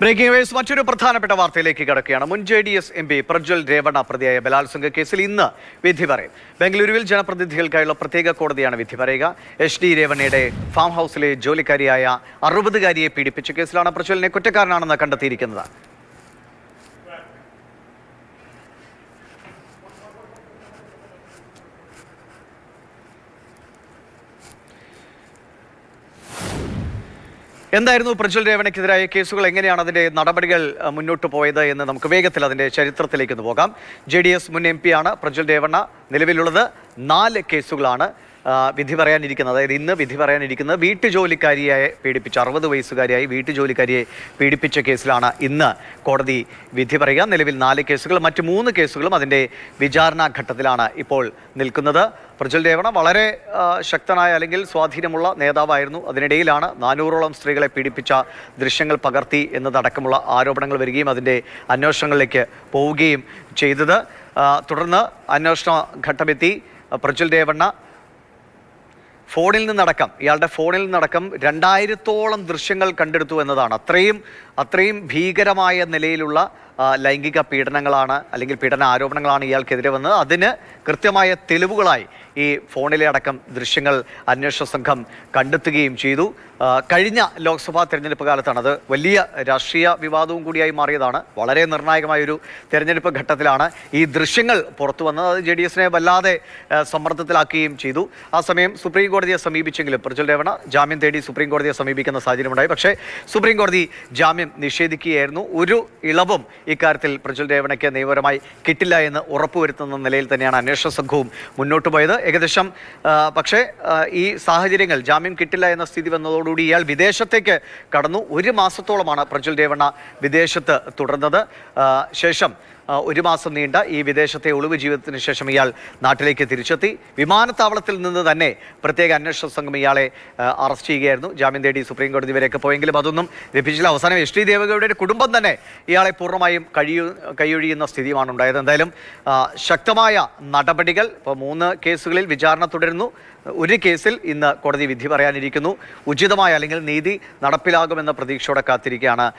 Breaking vase മറ്റൊരു പ്രധാനപ്പെട്ട വാർത്തയിലേക്ക് കിടക്കുകയാണ്. മുൻ J D S M P Prajwal Revanna പ്രതിയായ ബലാത്സംഗ കേസിൽ ഇന്ന് വിധി പറയും. ബംഗളൂരുവിൽ ജനപ്രതിനിധികൾക്കായുള്ള പ്രത്യേക കോടതിയാണ് വിധി പറയുക. എച്ച് ഡി രേവണയുടെ ഫാം ഹൗസിലെ ജോലിക്കാരിയായ അറുപതുകാരിയെ പീഡിപ്പിച്ച കേസിലാണ് പ്രജ്വലിനെ കുറ്റക്കാരനാണെന്ന് കണ്ടെത്തിയിരിക്കുന്നത്. എന്തായിരുന്നു പ്രജ്വൽ രേവണയ്ക്കെതിരായ കേസുകൾ? എങ്ങനെയാണ് അതിന്റെ നടപടികൾ മുന്നോട്ട് പോയത് എന്ന് നമുക്ക് വേഗത്തിൽ അതിന്റെ ചരിത്രത്തിലേക്ക് ഒന്ന് പോകാം. ജെ ഡി എസ് മുൻ എം പിയാണ് പ്രജ്വൽ രേവണ്ണ. നിലവിലുള്ളത് നാല് കേസുകളാണ്. വിധി പറയാനിരിക്കുന്നത്. അതായത് ഇന്ന് വിധി പറയാനിരിക്കുന്നത് വീട്ടുജോലിക്കാരിയെ പീഡിപ്പിച്ച അറുപത് വയസ്സുകാരിയായി വീട്ടുജോലിക്കാരിയെ പീഡിപ്പിച്ച കേസിലാണ് ഇന്ന് കോടതി വിധി പറയുക. നിലവിൽ നാല് കേസുകൾ മറ്റ് മൂന്ന് കേസുകളും അതിന്റെ വിചാരണാ ഘട്ടത്തിലാണ് ഇപ്പോൾ നിൽക്കുന്നത്. പ്രജ്വൽ രേവണ വളരെ ശക്തനായ അല്ലെങ്കിൽ സ്വാധീനമുള്ള നേതാവായിരുന്നു. അതിനിടയിലാണ് നാനൂറോളം സ്ത്രീകളെ പീഡിപ്പിച്ച ദൃശ്യങ്ങൾ പകർത്തി എന്നതടക്കമുള്ള ആരോപണങ്ങൾ വരികയും അതിന്റെ അന്വേഷണങ്ങളിലേക്ക് പോവുകയും ചെയ്തത്. തുടർന്ന് അന്വേഷണ ഘട്ടമെത്തി. പ്രജ്വൽ രേവണ്ണ ഫോണിൽ നിന്നടക്കം ഇയാളുടെ ഫോണിൽ നിന്നടക്കം രണ്ടായിരത്തോളം ദൃശ്യങ്ങൾ കണ്ടെടുത്തു എന്നതാണ്. അത്രയും അത്രയും ഭീകരമായ നിലയിലുള്ള ലൈംഗിക പീഡനങ്ങളാണ് അല്ലെങ്കിൽ പീഡന ആരോപണങ്ങളാണ് ഇയാൾക്കെതിരെ വന്നത്. അതിന് കൃത്യമായ തെളിവുകളായി ഈ ഫോണിലെ അടക്കം ദൃശ്യങ്ങൾ അന്വേഷണ സംഘം കണ്ടെത്തുകയും ചെയ്തു. കഴിഞ്ഞ ലോക്സഭാ തെരഞ്ഞെടുപ്പ് കാലത്താണ് അത് വലിയ രാഷ്ട്രീയ വിവാദവും കൂടിയായി മാറിയതാണ്. വളരെ നിർണായകമായ ഒരു തെരഞ്ഞെടുപ്പ് ഘട്ടത്തിലാണ് ഈ ദൃശ്യങ്ങൾ പുറത്തു വന്നത്. അത് ജെ ഡി എസിനെ വല്ലാതെ സമ്മർദ്ദത്തിലാക്കുകയും ചെയ്തു. ആ സമയം സുപ്രീം കോടതിയെ സമീപിച്ചെങ്കിലും പ്രജ്വൽ രേവണ ജാമ്യം തേടി സുപ്രീം കോടതിയെ സമീപിക്കുന്ന സാഹചര്യമുണ്ടായി. പക്ഷേ സുപ്രീം കോടതി ജാമ്യം നിഷേധിക്കുകയായിരുന്നു. ഒരു ഇളവും ഇക്കാര്യത്തിൽ പ്രജ്വൽ രേവണയ്ക്ക് നിയമപരമായി കിട്ടില്ല എന്ന് ഉറപ്പുവരുത്തുന്ന നിലയിൽ തന്നെയാണ് അന്വേഷണ സംഘവും മുന്നോട്ട് പോയത്. ഏകദേശം പക്ഷേ ഈ സാഹചര്യങ്ങൾ ജാമ്യം കിട്ടില്ല എന്ന സ്ഥിതി വന്നതോടുകൂടി ഇയാൾ വിദേശത്തേക്ക് കടന്നു. ഒരു മാസത്തോളമാണ് പ്രജ്വൽ രേവണ വിദേശത്ത് തുടർന്നത്. ശേഷം ഒരു മാസം നീണ്ട ഈ വിദേശത്തെ ഒളിവ് ജീവിതത്തിന് ശേഷം ഇയാൾ നാട്ടിലേക്ക് തിരിച്ചെത്തി. വിമാനത്താവളത്തിൽ നിന്ന് തന്നെ പ്രത്യേക അന്വേഷണ സംഘം ഇയാളെ അറസ്റ്റ് ചെയ്യുകയായിരുന്നു. ജാമ്യം തേടി സുപ്രീം കോടതി വരെയൊക്കെ പോയെങ്കിലും അതൊന്നും ലഭിച്ചില്ല. അവസാനം എസ് ടി ദേവഗൌഡയുടെ കുടുംബം തന്നെ ഇയാളെ പൂർണമായും കഴിയു കൈയൊഴിയുന്ന സ്ഥിതിയുമാണ് ഉണ്ടായത് എന്തായാലും ശക്തമായ നടപടികൾ ഇപ്പോൾ മൂന്ന് കേസുകളിൽ വിചാരണ തുടരുന്നു. ഒരു കേസിൽ ഇന്ന് കോടതി വിധി പറയാനിരിക്കുന്നു. ഉചിതമായ അല്ലെങ്കിൽ നീതി നടപ്പിലാകുമെന്ന പ്രതീക്ഷയോടെ കാത്തിരിക്കുകയാണ്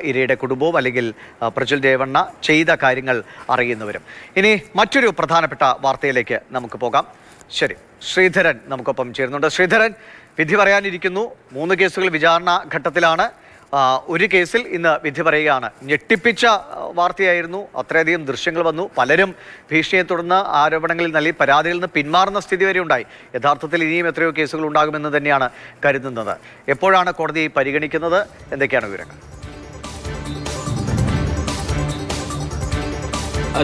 ഇരയുടെ കുടുംബവും അല്ലെങ്കിൽ പ്രജുൽ രേവണ്ണ ചെയ്ത കാര്യങ്ങൾ അറിയുന്നവരും. ഇനി മറ്റൊരു പ്രധാനപ്പെട്ട വാർത്തയിലേക്ക് നമുക്ക് പോകാം. ശരി ശ്രീധരൻ നമുക്കൊപ്പം ചേരുന്നുണ്ട്. ശ്രീധരൻ വിധി പറയാനിരിക്കുന്നു. മൂന്ന് കേസുകൾ വിചാരണ ഘട്ടത്തിലാണ്. ഒരു കേസിൽ ഇന്ന് വിധി പറയുകയാണ്. ഞെട്ടിപ്പിച്ച വാർത്തയായിരുന്നു. അത്രയധികം ദൃശ്യങ്ങൾ വന്നു. പലരും ഭീഷണിയെ തുടർന്ന് ആരോപണങ്ങളിൽ നൽകി പരാതികളിൽ നിന്ന് പിന്മാറുന്ന സ്ഥിതി വരെ ഉണ്ടായി. യഥാർത്ഥത്തിൽ ഇനിയും എത്രയോ കേസുകൾ ഉണ്ടാകുമെന്ന് തന്നെയാണ് കരുതുന്നത്. എപ്പോഴാണ് കോടതി പരിഗണിക്കുന്നത്? എന്തൊക്കെയാണ് വിവരങ്ങൾ?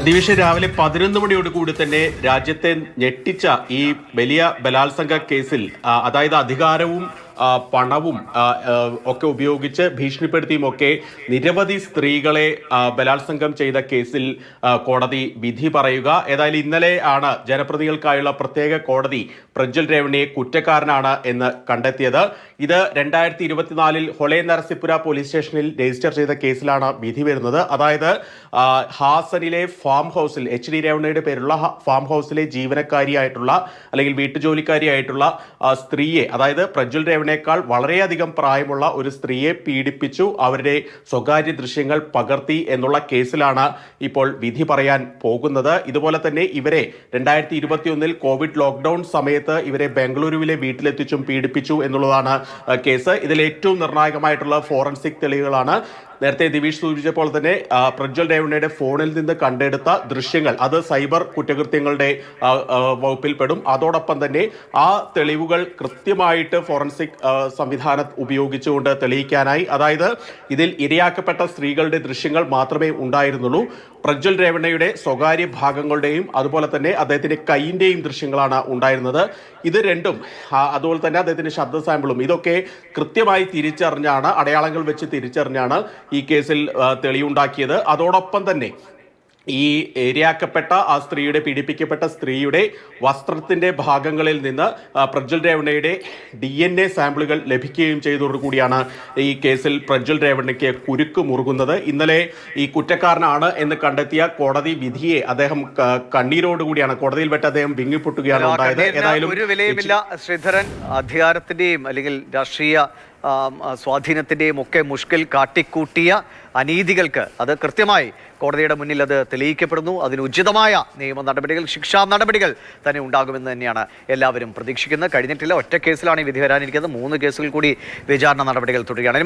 ദിവിഷ രാവിലെ പതിനൊന്ന് മണിയോട് കൂടി തന്നെ രാജ്യത്തെ ഞെട്ടിച്ച ഈ വലിയ ബലാത്സംഗ കേസിൽ അതായത് അധികാരവും പണവും ഒക്കെ ഉപയോഗിച്ച് ഭീഷണിപ്പെടുത്തിയും ഒക്കെ നിരവധി സ്ത്രീകളെ ബലാത്സംഗം ചെയ്ത കേസിൽ കോടതി വിധി പറയുക. ഏതായാലും ഇന്നലെ ആണ് ജനപ്രതികൾക്കായുള്ള പ്രത്യേക കോടതി പ്രജ്വൽ രേവണിയെ കുറ്റക്കാരനാണ് എന്ന് കണ്ടെത്തിയത്. ഇത് രണ്ടായിരത്തി ഇരുപത്തിനാലിൽ ഹൊളെ നരസിപ്പുര പോലീസ് സ്റ്റേഷനിൽ രജിസ്റ്റർ ചെയ്ത കേസിലാണ് വിധി വരുന്നത്. അതായത് ഹാസനിലെ ഫാം ഹൗസിൽ എച്ച് ഡി രേവണയുടെ പേരുള്ള ഫാം ഹൗസിലെ ജീവനക്കാരിയായിട്ടുള്ള അല്ലെങ്കിൽ വീട്ടുജോലിക്കാരിയായിട്ടുള്ള സ്ത്രീയെ അതായത് പ്രജ്വൽ രേവണയേക്കാൾ വളരെയധികം പ്രായമുള്ള ഒരു സ്ത്രീയെ പീഡിപ്പിച്ചു. അവരുടെ സ്വകാര്യ ദൃശ്യങ്ങൾ പകർത്തി എന്നുള്ള കേസിലാണ് ഇപ്പോൾ വിധി പറയാൻ പോകുന്നത്. ഇതുപോലെ തന്നെ ഇവരെ രണ്ടായിരത്തി ഇരുപത്തിയൊന്നിൽ കോവിഡ് ലോക്ക്ഡൌൺ സമയത്ത് ഇവരെ ബംഗളൂരുവിലെ വീട്ടിലെത്തിച്ചും പീഡിപ്പിച്ചു എന്നുള്ളതാണ് കേസ്. ഇതിൽ ഏറ്റവും നിർണായകമായിട്ടുള്ള ഫോറൻസിക് തെളിവുകളാണ്. നേരത്തെ ദിവീഷ് സൂചിപ്പിച്ചപ്പോൾ തന്നെ പ്രജ്വൽ രേവണ്ണയുടെ ഫോണിൽ നിന്ന് കണ്ടെടുത്ത ദൃശ്യങ്ങൾ അത് സൈബർ കുറ്റകൃത്യങ്ങളുടെ വകുപ്പിൽപ്പെടും. അതോടൊപ്പം തന്നെ ആ തെളിവുകൾ കൃത്യമായിട്ട് ഫോറൻസിക് സംവിധാനം ഉപയോഗിച്ചുകൊണ്ട് തെളിയിക്കാനായി അതായത് ഇതിൽ ഇരയാക്കപ്പെട്ട സ്ത്രീകളുടെ ദൃശ്യങ്ങൾ മാത്രമേ ഉണ്ടായിരുന്നുള്ളൂ. പ്രജ്വൽ രേവണ്ണയുടെ സ്വകാര്യ ഭാഗങ്ങളുടെയും അതുപോലെ തന്നെ അദ്ദേഹത്തിന്റെ കൈയിന്റെയും ദൃശ്യങ്ങളാണ് ഉണ്ടായിരുന്നത്. ഇത് രണ്ടും അതുപോലെ തന്നെ അദ്ദേഹത്തിന്റെ ശബ്ദ സാമ്പിളും. ഇതൊക്കെ കൃത്യമായി തിരിച്ചറിഞ്ഞാണ് അടയാളങ്ങൾ വെച്ച് തിരിച്ചറിഞ്ഞാണ് ഈ കേസിൽ തെളിവുണ്ടാക്കിയത്. അതോടൊപ്പം തന്നെ ഈ ഇരയാക്കപ്പെട്ട ആ സ്ത്രീയുടെ പീഡിപ്പിക്കപ്പെട്ട സ്ത്രീയുടെ വസ്ത്രത്തിന്റെ ഭാഗങ്ങളിൽ നിന്ന് പ്രജ്വൽ രേവണ്ണയുടെ ഡി എൻ എ സാമ്പിളുകൾ ലഭിക്കുകയും ചെയ്തതോടുകൂടിയാണ് ഈ കേസിൽ പ്രജ്വൽ രേവണ്ണയ്ക്ക് കുരുക്ക് മുറുകുന്നത്. ഇന്നലെ ഈ കുറ്റക്കാരനാണ് എന്ന് കണ്ടെത്തിയ കോടതി വിധിയെ അദ്ദേഹം കണ്ണീരോടുകൂടിയാണ് കോടതിയിൽ വെട്ട് അദ്ദേഹം വിങ്ങിപ്പൊട്ടുകയാണ് ഉണ്ടായത്. ഏതായാലും ഒരു വിലയുമില്ല. ശ്രീധരൻ അധികാരത്തിന്റെയും അല്ലെങ്കിൽ രാഷ്ട്രീയ സ്വാധീനത്തിന്റെയും ഒക്കെ മുഷ്കിൽ കാട്ടിക്കൂട്ടിയ അനീതികൾക്ക് അത് കൃത്യമായി കോടതിയുടെ മുന്നിൽ അത് തെളിയിക്കപ്പെടുന്നു. അതിന് ഉചിതമായ നിയമ നടപടികൾ ശിക്ഷാ നടപടികൾ തന്നെ ഉണ്ടാകുമെന്ന് തന്നെയാണ് എല്ലാവരും പ്രതീക്ഷിക്കുന്നത്. കഴിഞ്ഞിട്ടില്ല ഒറ്റ കേസിലാണ് ഈ വിധി വരാനിരിക്കുന്നത്. മൂന്ന് കേസുകൾ കൂടി വിചാരണ നടപടികൾ തുടരുകയാണ്.